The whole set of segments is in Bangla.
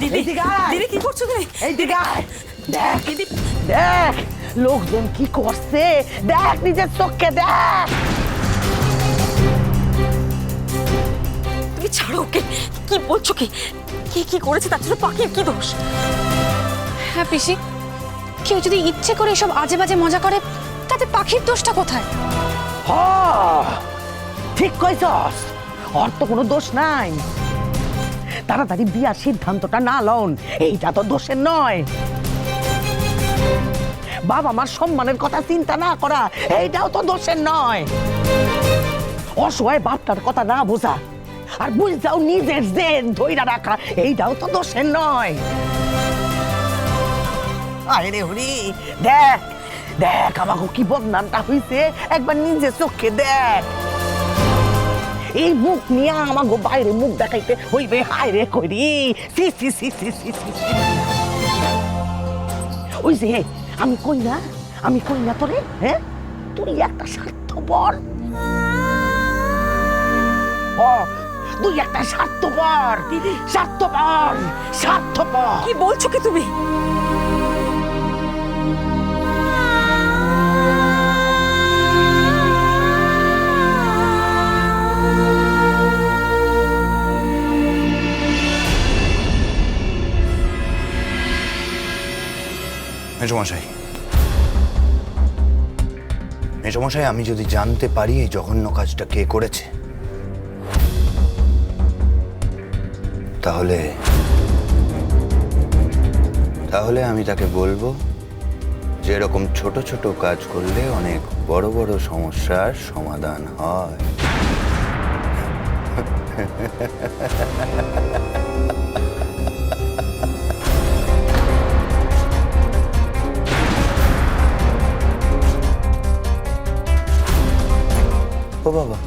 দিদি দিদি কি করছ তুমি? এইদিকে আয়। দেখ দিদি। দেখ লোকজন কি করছে? দেখ নিজের চোখকে দেখ। তুমি ছাড়ো ওকে। কি বলছো কি? কি কি করেছে তার জন্য পাখির কি দোষ? হ্যাঁ পিসি। কেউ যদি ইচ্ছে করে এসব আজে বাজে মজা করে তাতে পাখির দোষটা কোথায়? হ ঠিক কইছস। ওর তো কোনো দোষ নাই। তাড়াতাড়ি বিয়ার সিদ্ধান্তটা না লন। এইটা তো দোষের নয়। বাবা মার সম্মানের কথা চিন্তা না করা, এইটাও তো দোষের নয়। অসহায় বাপটার কথা না বোঝা আর বুঝতেও নিজের জেদ ধইরা রাখা, এইটাও তো দোষের নয়। আরে হরি, দেখ দেখ আমাকে কি বদনামটা হইছে, একবার নিজে চোখে দেখ। এই মুখ নিয়ে আমাকে বাইরে মুখ দেখাইতে হইবে হায় রে করি সি সি সি সি সি সি। ওই যে আমি কই না? আমি কই না তোরে? হ্যাঁ? তুই একটা স্বার্থপর। ও তুই একটা স্বার্থপর। স্বার্থপর স্বার্থপর। কি বলছো কি তুমি? মেজমশাই মেজমশাই আমি যদি জানতে পারি এই জঘন্য কাজটা কে করেছে, তাহলে তাহলে আমি তাকে বলব যে এরকম ছোট ছোট কাজ করলে অনেক বড় বড় সমস্যার সমাধান হয়। ও বাবা।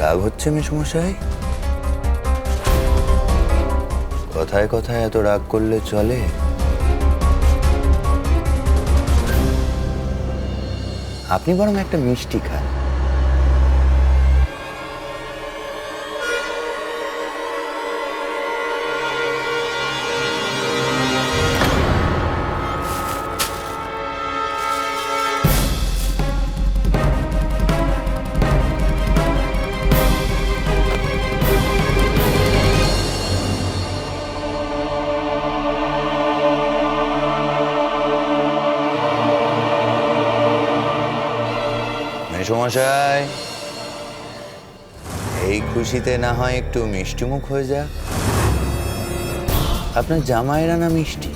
রাগ হচ্ছে মেসমশাই? কথায় কথায় এত রাগ করলে চলে? আপনি বরং একটা মিষ্টি খান। মেসমশাই। এই খুশিতে না হয় একটু মিষ্টি মুখ হয়ে যাক। আপনার জামাইরা না মিষ্টি।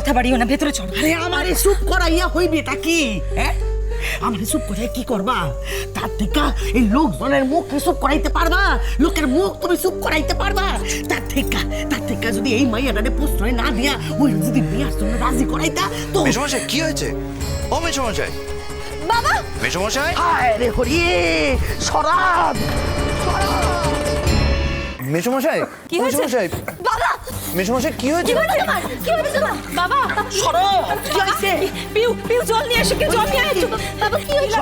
কথা বাড়িও না ভেতরে চলো। আরে আমারে চুপ করাইয়া হইবে তা কি? হ্যাঁ আমারে চুপ করে কি করবা? তার থেকে এই লোকজনের মুখ কি চুপ করাইতে পারবা? লোকের মুখ তুমি চুপ করাইতে পারবা? তার থেকে তার থেকে যদি এই মাইয়াটারে প্রশ্রয় না দিয়া ওই যদি বিয়ার জন্য রাজি করাইতা তো মেসমশাই কি হয়েছে? ও মেসমশাই। বাবা! মেসমশাই? হায় রে হরি শরাব মেসমশাই কি হয়েছে? মেসমশাই। বাবা! মেসমশাই কি হয়েছে? কি হয়েছে তোমার? হয়েছে বাবা শরাব কি হইছে পিউ পিউ জল নিয়ে এসে জল নিয়ে আসো বাবা কি হয়েছে?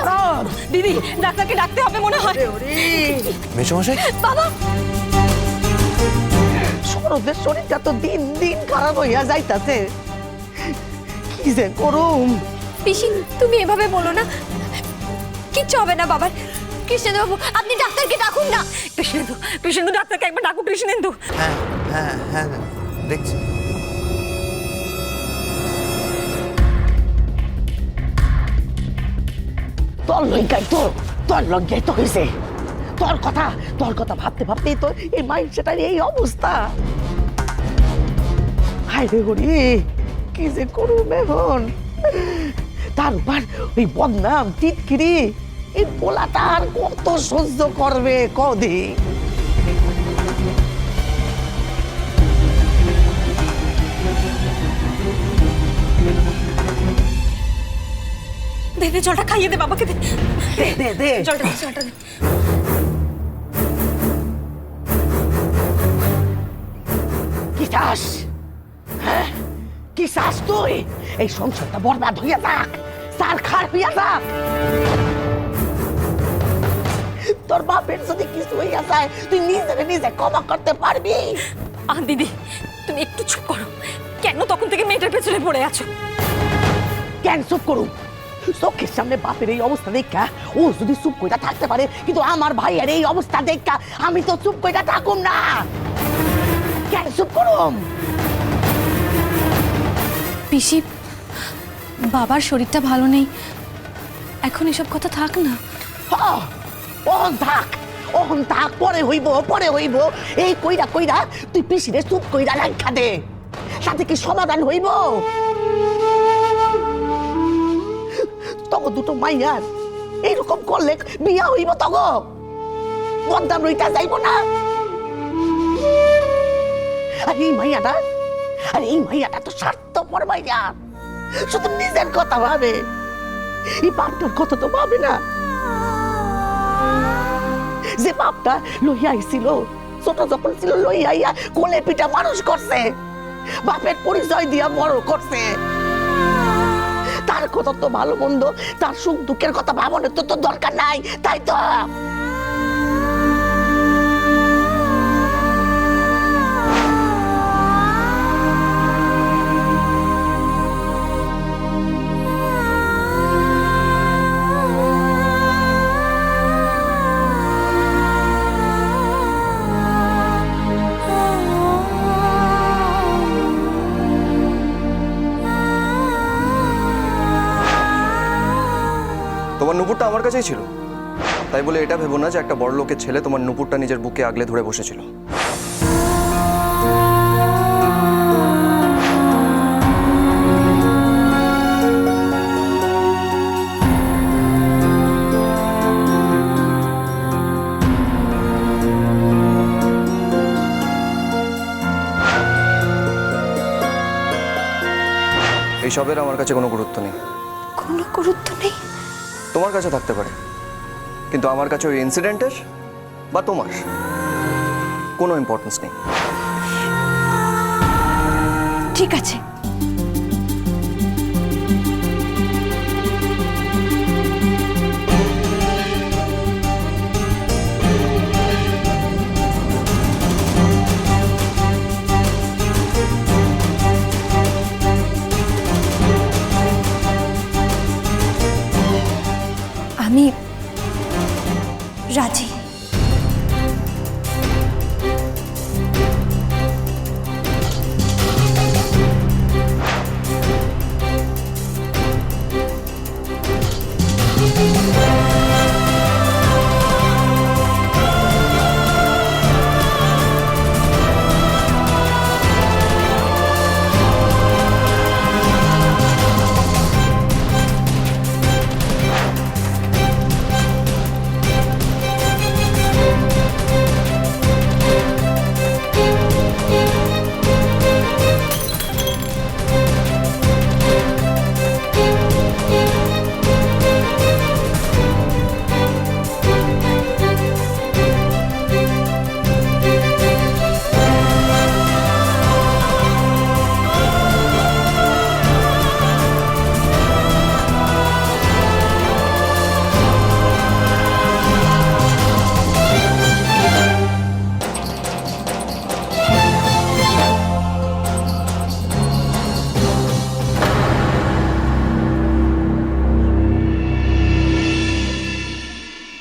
দিদি ডাক্তারকে ডাকতে হবে মনে হয়। মেসমশাই? বাবা। শরতের শরীরটা তো দিন দিন খারাপ হইয়া যাইতাছে। কি যে করুম? পিসি তুমি এভাবে বলো না। কিচ্ছু হবে না বাবার। কৃষ্ণবাবু আপনি ডাক্তারকে ডাকুন না। কৃষ্ণেন্দু কৃষ্ণেন্দু ডাক্তারকে একবার ডাকো কৃষ্ণেন্দু। হ্যাঁ হ্যাঁ হ্যাঁ। দেখছি। তোর লজ্ঞাই তো, তোর লজ্ঞাই তো হয়েছে তোর কথা তোর কথা ভাবতে ভাবতেই তো এই মাইন্ডসেটার এই অবস্থা। হায় রে হরি কি যে করুম এখন। তার উপর ওই বদনাম, টিটকিরি, এই পোলাটা আর কত সহ্য করবে কদি দে দে জলটা খাইয়ে দে বাবাকে দে। দে দে দে। জলটা দে জলটা দে। কি চাস? হ্যাঁ? কি চাস তুই? এই সংসারটা বরবাদ হইয়া যাক। সার খার হইয়া যাক। তোর বাপের যদি কিছু হইয়া যায় তুই নিজেরে নিজে ক্ষমা করতে পারবি। আহ দিদি তুমি একটু চুপ করো। কেন তখন থেকে মেয়েটার পেছনে পড়ে আছো? কেন চুপ করুম? চোখের সামনে বাপের এই অবস্থা দেখা। ও যদি চুপ কইরা থাকতে পারে কিন্তু আমার ভাইয়ের এই অবস্থা দেখা আমি তো চুপ কইরা থাকুম না। কেন চুপ করুম? পিসি বাবার শরীরটা ভালো নেই। এখন এসব কথা থাক না। হ্যাঁ, ওহন থাক ওহন থাক পরে হইব পরে হইব। এই কইরা কইরা তুই পিসিরে চুপ কইরা রাখা দে। সাথে কি সমাধান হইব? তখন দুটো মাইয়ার। এইরকম করলে বিয়া হইব তগ। বদনাম রইতা যাইব না। আর এই মাইয়াটা, আর এই মাইয়াটা তো স্বার্থপর মাইয়া। শুধু নিজের কথা ভাবে। এই বাপটার কথা তো ভাবে না। যে বাপটা লইয়া আইছিল, ছোট যখন ছিল, লইয়া কোলে পিঠা মানুষ করছে। বাপের পরিচয় দিয়া বড় করছে। তার কথা তো ভালো মন্দ, তার সুখ দুঃখের কথা ভাবনের তো তোর দরকার নাই, তাই তো। কাছেই ছিল। তাই বলে এটা ভেবো না যে একটা বড় লোকের ছেলে তোমার নুপুরটা নিজের বুকে আগলে ধরে বসেছিল। এইসবের আমার কাছে কোনো গুরুত্ব নেই। কোনো গুরুত্ব নেই? তোমার কাছে থাকতে পারে। কিন্তু আমার কাছে ওই ইনসিডেন্টের বা তোমার কোনো ইম্পর্টেন্স নেই। ঠিক আছে। আমি রাজি।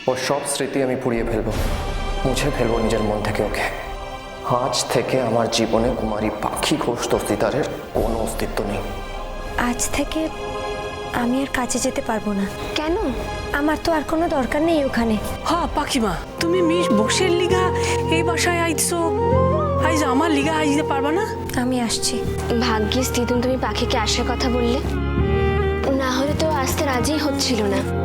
ওর সব স্মৃতি আমি পুড়িয়ে ফেলব মুছে ফেলব নিজের মন থেকে ওকে। আজ থেকে আমার জীবনে কুমারী পাখি ঘোষ দস্তিদারের কোনো অস্তিত্ব নেই। আজ থেকে আমি আর কাজে যেতে পারব না। কেন? আমার তো আর কোনো দরকার নেই ওখানে। হ পাখিমা তুমি মিস বসের লিগা এই বাসায় আইছো আইজ আমার লিগা আইতে পারবা না? আমি আসছি। ভাগ্যিস দিদুন তুমি পাখিকে আসার কথা বললে। না হলে তো আসতে রাজি হচ্ছিল না।